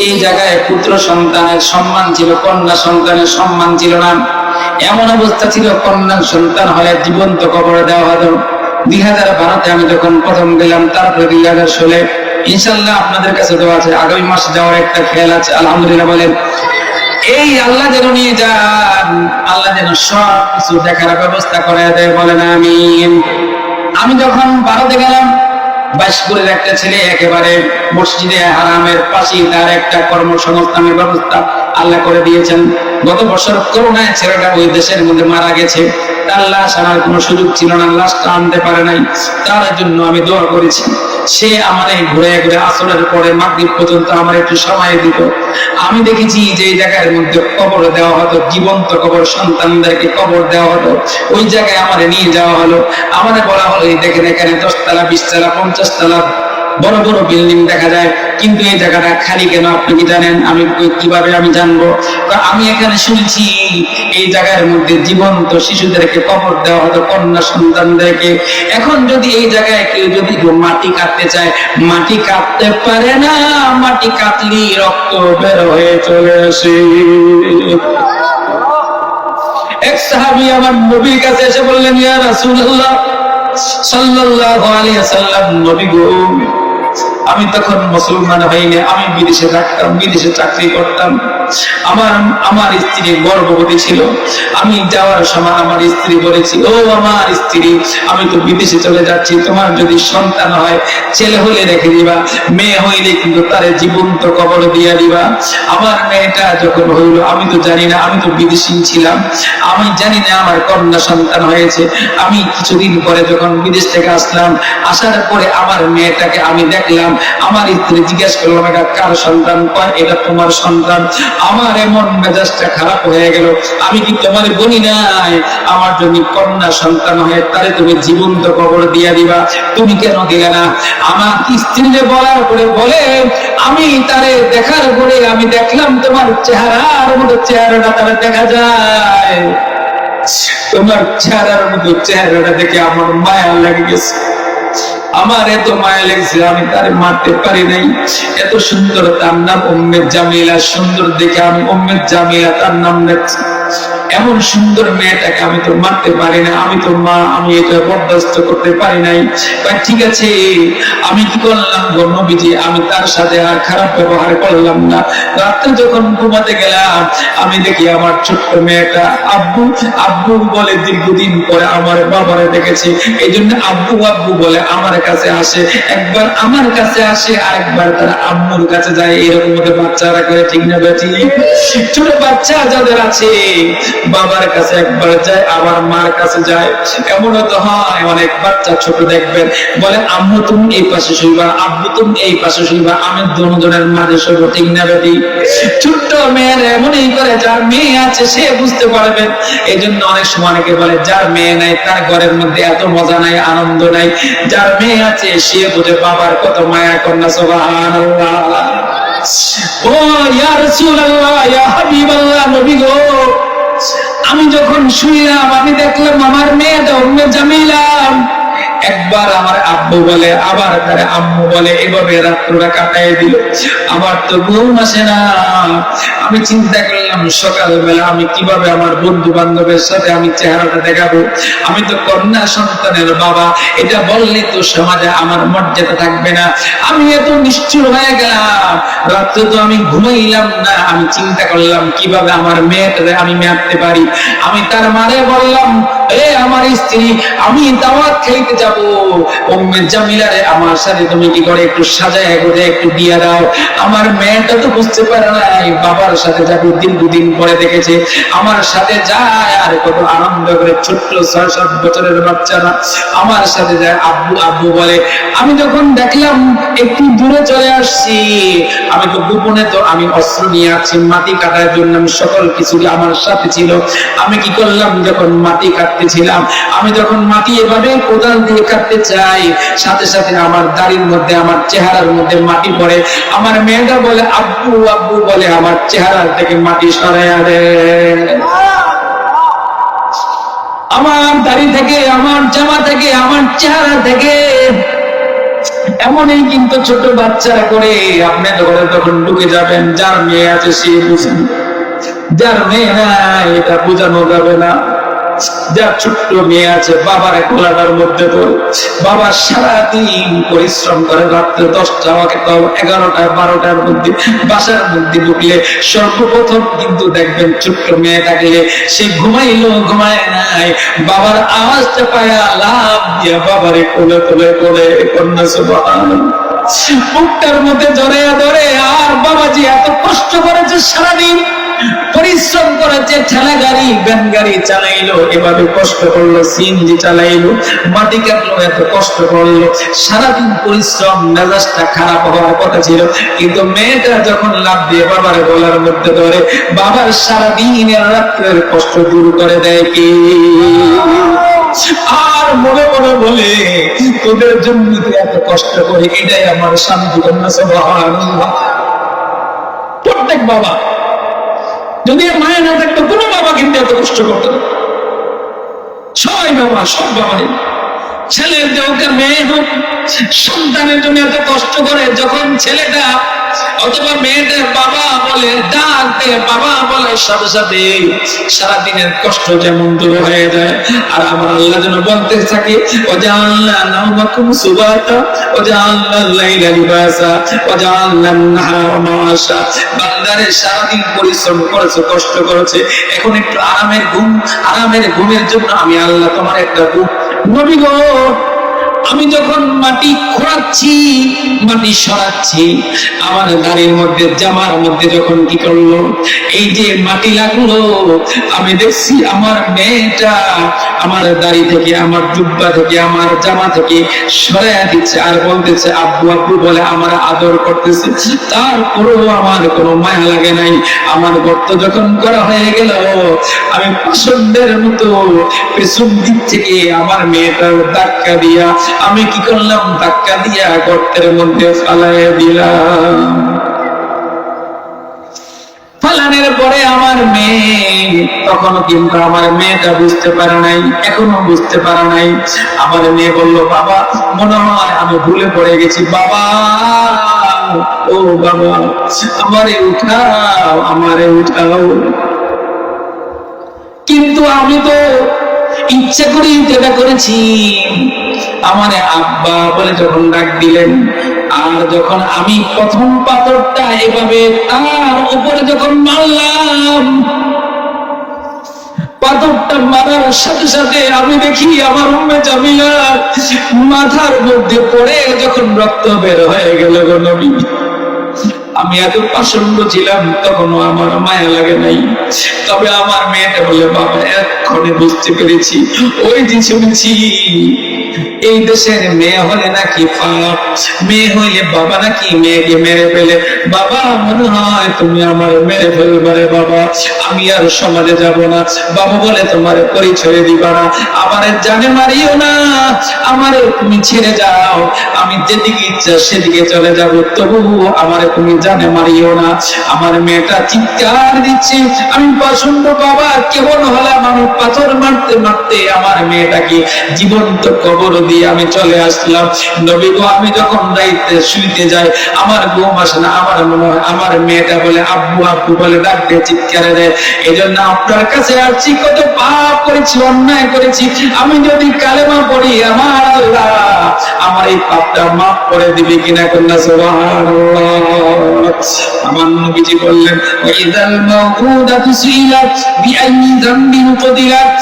যে জায়গায় পুত্র সন্তানের সম্মান ছিল, কন্যা সন্তানের সম্মান ছিল না। এমন অবস্থা ছিল, কন্যা সন্তান হলে জীবন্ত কবরে দেওয়া হতো। দুই হাজার বারোতে আমি যখন প্রথম গেলাম, তারপরে দুই হাজার ষোলে। ইনশাল্লাহ আপনাদের কাছে দেওয়া আছে, আগামী মাসে যাওয়ার একটা খেয়াল আছে, আলহামদুলিল্লাহ বলেন। এই আল্লাহ যেন নিয়ে যান, আল্লাহ যেন সব কিছু দেখার ব্যবস্থা করে দেয়, বলেন আমি আমি যখন ভারতে গেলাম বাইশপুরের একটা ছেলে একেবারে মসজিদে হারামের পাশে তার একটা কর্মসংস্থানের ব্যবস্থা। আল্লাহ করে দিয়েছেন। গত বছর করোনায় ছেলেটা ওই দেশের মধ্যে মারা গেছে। তার লাশ আনার কোনো সুযোগ ছিল না, লাশটা আনতে পারে নাই। তার জন্য আমি দোয়া করেছি, সে আমার এই ঘুরে ঘুরে আসরের পরে মাগরিব পর্যন্ত আমার একটু সময় দিত। আমি দেখেছি যে এই জায়গার মধ্যে কবর দেওয়া হতো, জীবন্ত কবর, সন্তানদেরকে কবর দেওয়া হতো। ওই জায়গায় আমারে নিয়ে যাওয়া হলো। আমাদের বলা হলো, এই দেখেন এখানে দশতলা পঞ্চাশ তলা বড় বড় বিল্ডিং দেখা যায়, কিন্তু এই জায়গাটা খালি কেন আপনি কি জানেন? আমি কীভাবে আমি জানব? আমি এখানে শুনছি, এই জায়গার মধ্যে জীবন্ত শিশুদেরকে কবর দেওয়া হতো, কন্যা সন্তানদেরকে। এখন যদি এই জায়গায় কেউ যদি মাটি কাটতে চায়, মাটি কাটতে পারে না, মাটি কাটলি রক্ত বের হয়ে চলে আসে। এক সাহাবি আমার নবীর কাছে এসে বললেন, ইয়া রাসূলুল্লাহ, সাল্লাল্লাহু আলাইহি সাল্লাম নবী গো আমি তখন মুসলমান হইনি আমি বিদেশে থাকতাম, বিদেশে চাকরি করতাম। আমার আমার স্ত্রী গর্ভবতী ছিল। আমি যাওয়ার সময় আমার স্ত্রী বলেছি, ও আমার স্ত্রী, আমি তো বিদেশে চলে যাচ্ছি, তোমার যদি সন্তান হয়, ছেলে হলে রেখে দিবা, মেয়ে হইলে কিন্তু তারে জীবন্ত কবর দিয়া দিবা। আমার মেয়েটা যখন হইল, আমি তো জানি না, আমি তো বিদেশি ছিলাম। আমি জানি না আমার কন্যা সন্তান হয়েছে। আমি কিছুদিন পরে যখন বিদেশ থেকে আসলাম, আসার পরে আমার মেয়েটাকে আমি দেখলাম আমার স্ত্রী জিজ্ঞেস করলাম এটা কার সন্তান? এটা তোমার সন্তান। আমার এমন মেজাজটা খারাপ হয়ে গেল। আমি কি তোমার বলি নাই? আমার জন্য কন্যা সন্তান হয়ে, তারে তুমি জীবন্ত কবর দিয়া দিবা। তুমি কেন দিলে না? আমার স্ত্রীরে বলার পরে বলে, আমি তারে দেখার পরে আমি দেখলাম তোমার চেহারার মতো চেহারাটা তারা দেখা যায়। তোমার চেহারার মতো চেহারাটা দেখে আমার মায়া লেগে গেছে। আমার এত মায়া লেগেছে আমি তারে মারতে পারি নাই। এত সুন্দর তার নাম অম্মের জামিলা, সুন্দর দেখে আমি অম্মের জামিলা তার নাম রাখছি। এমন সুন্দর মেয়েটাকে আমি তো মারতে পারি না, আমি তো মা, আমি এটা বরদাস্ত করতে পারি নাই। ঠিক আছে, আমি কি করলাম গো আমি তার সাথে আর খারাপ ব্যবহার করলাম না। রাত্রে যখন ঘুমাতে গেলাম, আমি দেখি আমার ছোট্ট মেয়েটা আব্বু আব্বু বলে দীর্ঘদিন পরে আমার বাবারে দেখেছে। এই জন্য আব্বু আব্বু বলে আমার কাছে আসে। একবার আমার কাছে আসে আর একবার তারা আম্মুর কাছে যায়। এরকম বাচ্চারা করে, ঠিক না বেটি? ছোট বাচ্চা যাদের আছে বাবার কাছে একবার যায়, আবার মার কাছে যায়। এমন তো হয়, অনেক বাচ্চা ছোট দেখবেন। বলে, আম্মু, তুমি এই পাশে শুইবা, আব্বু, তুমি এই পাশে শুইবা, আমি দুজনের মাঝে শুইব, ঠিক না বেটি? ছোট্ট মেয়ের এমনই করে, যার মেয়ে আছে, সে বুঝতে পারবে। এই জন্য অনেক সময় অনেকে বলে, যার মেয়ে নাই, তার ঘরের মধ্যে এত মজা নাই, আনন্দ নাই। যার মেয়ে আছে, সে বুঝে, বাবার কত মায়া কন্যা সোহান ও ইয়া রাসূলুল্লাহ, ইয়া হাবিবাল্লাহ, নবী গো। আমি যখন শুনলাম আমি দেখলাম আমার মেয়েটা অন্য জামিলাম একবার আমার আব্বু বলে, আবার তার আম্মু বলে, এভাবে রাত্রটা কাটাই দিল। আমার তো ঘুম আসে না। আমি চিন্তা করলাম, সকালবেলা আমি কীভাবে আমার বন্ধু বান্ধবের সাথে আমি চেহারাটা দেখাবো? আমি তো কন্যা সন্তানের বাবা, এটা বললে তো সমাজে আমার মর্যাদা থাকবে না। আমি এত নিষ্ঠুর হয়ে গেলাম। রাত্রে তো আমি ঘুমাইলাম না, আমি চিন্তা করলাম, কীভাবে আমার মেয়েটারে আমি পারি? আমি তার মারে বললাম, এ আমার স্ত্রী, আমি দাওয়াত যাব। জামিলারে আমার সাথে তুমি কি করে একটু সাজায় গোদে একটু দাও? আমার মেয়েটা তো বুঝতে পারে বাবার সাথে যাবে পরে দেখেছে। আমার সাথে যায় আর কত আনন্দ করে, ছোট্ট ছয় সাত বছরের বাচ্চারা আমার সাথে যায়। আব্বু আব্বু বলে, আমি যখন দেখলাম একটু দূরে চলে আসছি আমি তো গোপনে তো আমি অস্ত্র নিয়ে আছি, মাটি কাটার জন্য আমি সকল কিছু আমার সাথে ছিল। আমি কি করলাম যখন মাটি কাটতেছিলাম? আমি যখন মাটি এভাবে কোদাল দিয়ে কাটতে চাই, সাথে সাথে আমার দাড়ির মধ্যে, আমার চেহারার মধ্যে মাটি পড়ে। আমার মেয়েটা বলে, আব্বু আব্বু, বলে আমার চেহারা থেকে মাটি সরাইয়া দেয় আমার দাড়ি থেকে, আমার জামা থেকে, আমার চেহারা থেকে এমনই কিন্তু ছোট বাচ্চারা করে আপনি ঘরে তখন ঢুকে যাবেন, যার মেয়ে আছে সে বুঝেন যার মেয়ে নাই, এটা বোঝানো যাবে না। যার ছোট্ট সর্বপ্রথম কিন্তু দেখবেন ছোট্ট মেয়ে থাকলে সে ঘুমাইলো, ঘুমায় নাই। বাবার আওয়াজটা পায়া লাভ দিয়ে বাবারে কোলে কোলে কোলে মধ্যে ধরে ধরে আর বাবাজি এত কষ্ট করেছে সারাদিন পরিশ্রম করেছে ঠেলা গাড়ি, ভ্যান গাড়ি চালাইলো, এভাবে কষ্ট করল সিএনজি চালাইলো, মাটি কাটলো, এত কষ্ট করল। সারাদিন পরিশ্রম, মেজাজটা খারাপ হওয়ার কথা ছিল। কিন্তু মেয়েটা যখন লাভ দিয়ে বাবার গলার মধ্যে ধরে, বাবার সারাদিনের রাত্রের কষ্ট দূর করে দেয় কি? আর মনে মনে বলে, তোদের জন্য এত কষ্ট করে, এটাই আমার শান্তি কন্যা সুবহানাল্লাহ প্রত্যেক বাবা যদি মায়ের মায়া না থাকতো, কোনো বাবা কিন্তু এত কষ্ট করত সবাই বাবা, সব বাবা। ছেলের যে মেয়ে হোক, সন্তানের জন্য এত কষ্ট করে যখন ছেলেটা অথবা মেয়েদের বাবা ডাক বাবা বলে সাথে সাথে সারাদিনের কষ্ট যেমন দূর হয়ে যায়। আর আমার আল্লাহ যেন বলতে থাকে ও ও লাইলা লিবাসা ও নাহার বান্দারে সারাদিন পরিশ্রম করেছে, কষ্ট করেছে। এখন একটু আরামের ঘুম, আরামের ঘুমের জন্য আমি আল্লাহ তোমার একটা ঘুম। নবী গো আমি যখন মাটি খোঁড়াচ্ছি, মাটি সরাচ্ছি, আমার গাড়ির মধ্যে, জামার মধ্যে যখন কি করল, এই যে মাটি লাগল, আমি দেখছি আমার মেয়েটা আমার দাড়ি থেকে, আমার জুব্বা থেকে, আমার জামা থেকে সরাইয়া দিচ্ছে আর বলতেছে, আব্বু আব্বু বলে আমার আদর করতেছে। তারপরেও আমার কোনো মায়া লাগে নাই। আমার গর্ত যখন করা হয়ে গেল, আমি পছন্দের মতো পেছন দিক থেকে আমার মেয়েটার ধাক্কা দিয়া আমি কি করলাম? ধাক্কা দিয়া গর্তের মধ্যে ফালাই দিলাম। ফালানের পরে আমার মেয়ে তখনও কিন্তু আমার মেয়েটা বুঝতে পারে নাই, এখনও বুঝতে পারে নাই। আমার মেয়ে বলল, বাবা, মনে হয় আমি ভুলে পড়ে গেছি। বাবা, ও বাবা, আমারে উঠাও আমারে উঠাও। কিন্তু আমি তো ইচ্ছা করেই যেটা করেছি। আমার আব্বা বলে যখন ডাক দিলেন, আর যখন আমি প্রথম পাথরটা এভাবে তার উপরে যখন মারলাম, পাথরটা মারার সাথে সাথে আমি দেখি আমার উম্মে জামিলা মাথার মধ্যে পড়ে যখন রক্ত বের হয়ে গেল গো নবী। আমি এত প্রসন্ন ছিলাম, তখনও আমার মায়া লাগে নাই। তবে আমার মেয়েটা বলে বাবা, এক্ষণে বুঝতে পেরেছি। ওই যে শুনেছি এই দেশের মেয়ে হলে নাকি পাপ, মেয়ে হইলে বাবা নাকি মেয়েকে মেরে ফেলে। বাবা, মনে হয় তুমি আমার মেরে ফেলবারে বাবা। আমি আর সমাজে যাব না। বাবা বলে তোমার পরিচয় দিবা না। আমার জানে মারিও না। আমার তুমি ছেড়ে যাও। আমি যেদিকে ইচ্ছা সেদিকে চলে যাব। তবু আমার তুমি জানে মারিও না। আমার মেয়েটা চিৎকার দিচ্ছে। আমি পছন্দ বাবা, কেমন হলাম আমি পাথর মারতে মারতে আমার মেয়েটাকে জীবন্ত কবর দিয়ে আমি চলে আসলাম। নবী গো, আমি যখন রাইতে শুইতে যাই, আমার ঘুম আসে না, আমার মনে হয় আমার মেয়েটা বলে, আব্বু আব্বু, বলে ডাকতে চিৎকারে দেয়। এই জন্য আপনার কাছে আসছি, কত পাপ করেছি, অন্যায় করেছি। আমি যদি কালেমা পড়ি, আমার আল্লাহ আমার এই পাপটা মাফ করে দিবে কিনা কন্যা, সুবহানাল্লাহ। আমার নবীজি বললেন, ওয়াইদাল মাউউদাতু সুইলাত বিআইয়ি যামবিন কুদিলাত